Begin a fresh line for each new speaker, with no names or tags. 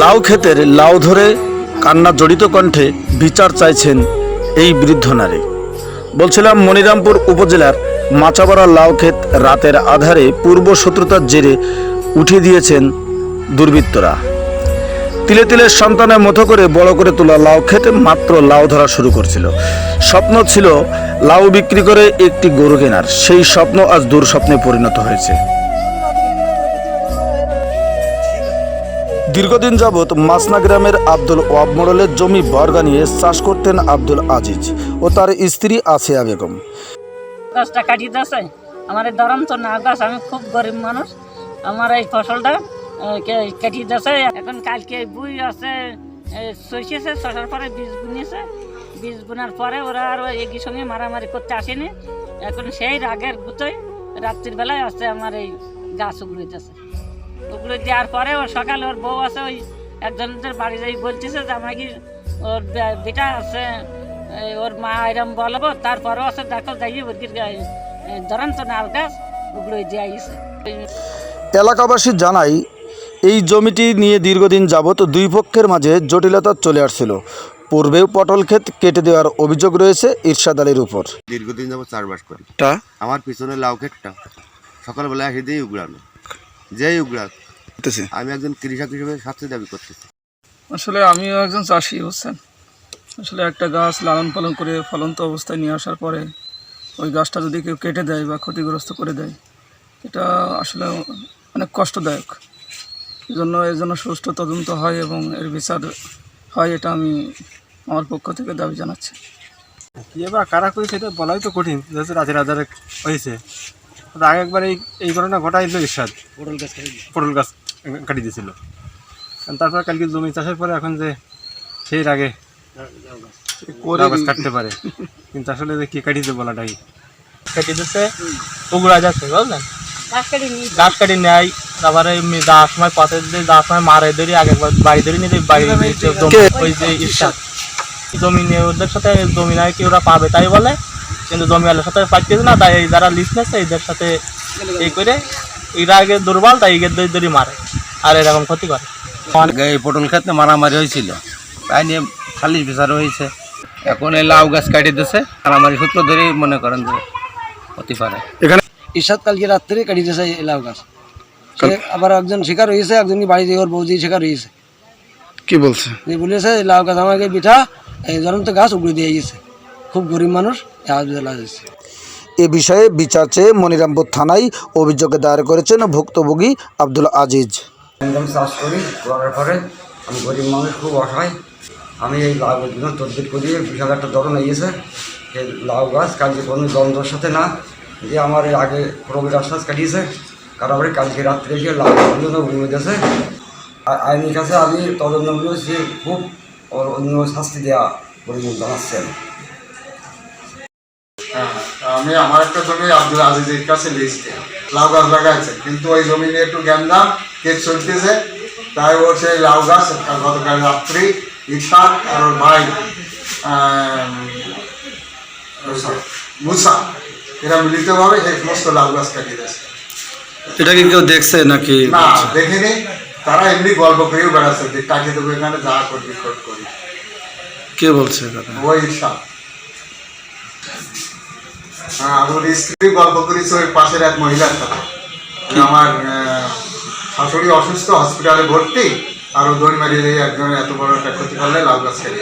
লাউ ক্ষেতের লাউ ধরে কান্না জড়িত কণ্ঠে বিচার চাইছেন এই বৃদ্ধ নারী। বলছিলাম, মনিরামপুর উপজেলার মাচাপাড়া লাউ ক্ষেত রাতের আধারে পূর্ব শত্রুতার জেরে উঠিয়ে দিয়েছেন দুর্বৃত্তরা। তিলে তিলে সন্তানের মতো করে বড় করে তোলা লাউ খেতে মাত্র লাউ ধরা শুরু করছিল। স্বপ্ন ছিল লাউ বিক্রি করে একটি গরু কেনার। সেই স্বপ্ন আজ দূর স্বপ্নে পরিণত হয়েছে। দীর্ঘদিন যাবৎ মাসনা গ্রামের আব্দুল ওয়াব মোড়লের জমি বর্গা নিয়ে চাষ করতেন আব্দুল আজিজ ও তার স্ত্রী আসিয়া বেগম।
কাটিয়ে আমার তো না আমি খুব গরিব মানুষ। আমার এই ফসলটা আহ, কে- দিয়েছে। এখন কালকে বুই আছে শইছে শসার পরে বীজ বুনিয়েছে। বীজ বোনার পরে ওরা আর একই সঙ্গে মারামারি করতে আসেনি। এখন সেই রাগের গুতোয় রাত্রির বেলায় আছে আমার এই গাছ উগড়ে দিয়েছে। উগড়ে দেওয়ার পরে ওর সকালে ওর বউ আছে ওই একজনের বাড়ি যাই বলতেছে যে আমাকে ওর বেটা আছে ওর মা এরম বলব। তারপরেও আছে দেখো যাই ওদিকে ধরেন তো নাল গাছ উগড়ে দিয়ে
এলাকাবাসী জানায় এই জমিটি নিয়ে দীর্ঘদিন যাবৎ দুই পক্ষের মাঝে জটিলতা চলে আসছিল। পূর্বেও পটল ক্ষেত কেটে দেওয়ার অভিযোগ রয়েছে ইরশাদ আলীর উপর।
দীর্ঘদিন যাবত চারবাস করি।
তা?
আমার পিছনে লাউ ক্ষেতটা। সকালবেলা এসে দিয়ে উগড়ানো। যেই উগড়াক। আমি একজন কৃষক হিসেবে শাস্তি দাবি করতেছি।
আসলে আমিও একজন চাষি বুঝছেন? আসলে একটা গাছ লালন পালন করে ফলন্ত অবস্থায় নিয়ে আসার পরে ওই গাছটা যদি কেউ কেটে দেয় বা ক্ষতিগ্রস্ত করে দেয় এটা আসলে অনেক কষ্টদায়ক। জন্য এর জন্য সুষ্ঠু তদন্ত হয় এবং এর বিচার হয় এটা আমি আমার পক্ষ থেকে দাবি জানাচ্ছি।
কি এবার কারা করে সেটা বলাই তো কঠিন যেহেতু রাতের আধারে হয়েছে। আগে একবার এই এই ঘটনা ঘটাইল ইরশাদ। পটল গাছ পটল গাছ কাটি দিয়েছিল। তারপর কালকে জমি চাষের পরে এখন যে সেই আগে গাছ কাটতে পারে। কিন্তু আসলে যে কি কাটিতে বলাটাই।
কেটে দিচ্ছে উগুড়া যাচ্ছে বুঝলেন?
গাছ কেটে নেয়।
তারপরে এমনি সময় পথে দিয়ে যাওয়ার সময় মারে ধরি আগে বাড়ি ধরে নিয়ে বাড়ি যে জমি ওই যে ইচ্ছা জমি নিয়ে ওদের সাথে জমি নাই কি ওরা পাবে তাই বলে। কিন্তু জমি আলোর সাথে পাইতেছে না তাই এই যারা লিস্ট নিচ্ছে এদের সাথে এই করে এরা আগে দুর্বল তাই এদের দড়ি দড়ি মারে। আর এরকম ক্ষতি করে।
এই পটল ক্ষেত্রে মারামারি হয়েছিল। তাই নিয়ে খালি বিচার হয়েছে। এখন এই লাউ গাছ কাটিয়ে দিয়েছে মারামারি সূত্র ধরেই মনে করেন যে হতে পারে
ইরশাদ কালকে রাত্রে কাটিয়ে দিয়েছে এই লাউ গাছ। আবার একজন শিকার হয়েছে একজন বাড়িতে ওর বৌদি শিকার হয়েছে।
কি বলছে?
যে বলেছে লাউ গাছ আমাকে পিঠা এই জ্বলন্ত গাছ উগড়ে দিয়ে গেছে। খুব গরিব মানুষ
এ বিষয়ে বিচার চেয়ে মনিরামপুর থানায় অভিযোগ দায়ের করেছেন ভুক্তভোগী আব্দুল আজিজ।
আমি চাষ করি করার পরে আমি গরিব মানুষ খুব অসহায়। আমি এই লাউ গাছগুলো তদবির করি বিশাল একটা ধরন এগিয়েছে এই লাউ গাছ কালকে কোনো দ্বন্দ্বর সাথে না যে আমার এই আগে রোগের আশ্বাস কাটিয়েছে। তারপরে কালকে রাত্রে এসে গাছগুলো উড়ে গেছে। আইনের কাছে আমি তদন্তগুলো সে খুব অন্য শাস্তি দেওয়া বলে জানাচ্ছি আমি
হ্যাঁ, আমি আমার একটা জমি আব্দুল আজিজের কাছে লিস্ট। লাউ গাছ লাগাইছে কিন্তু ওই জমি নিয়ে একটু গ্যান্দাম কেস চলতেছে। তাই ও সেই লাউ গাছ গতকাল রাত্রি ইশাক আর ওর ভাই মুসা এরা মিলিতভাবে এই সমস্ত লাউ গাছ কাটিয়ে দিয়েছে।
এটা কি কেউ দেখছে নাকি?
না দেখিনি তারা এমনি গল্প করেও বেড়াচ্ছে যে কাটিয়ে দেবো এখানে যা করবি কর করি।
কে বলছে কথা?
ওই ইশাক হ্যাঁ আমার স্ত্রী গল্প করেছে ওই পাশের এক মহিলার সাথে। আমার শাশুড়ি অসুস্থ হসপিটালে ভর্তি আর দড়ি মারিয়ে একজনের এত বড় একটা ক্ষতি করলে লাভ গাছ দিল।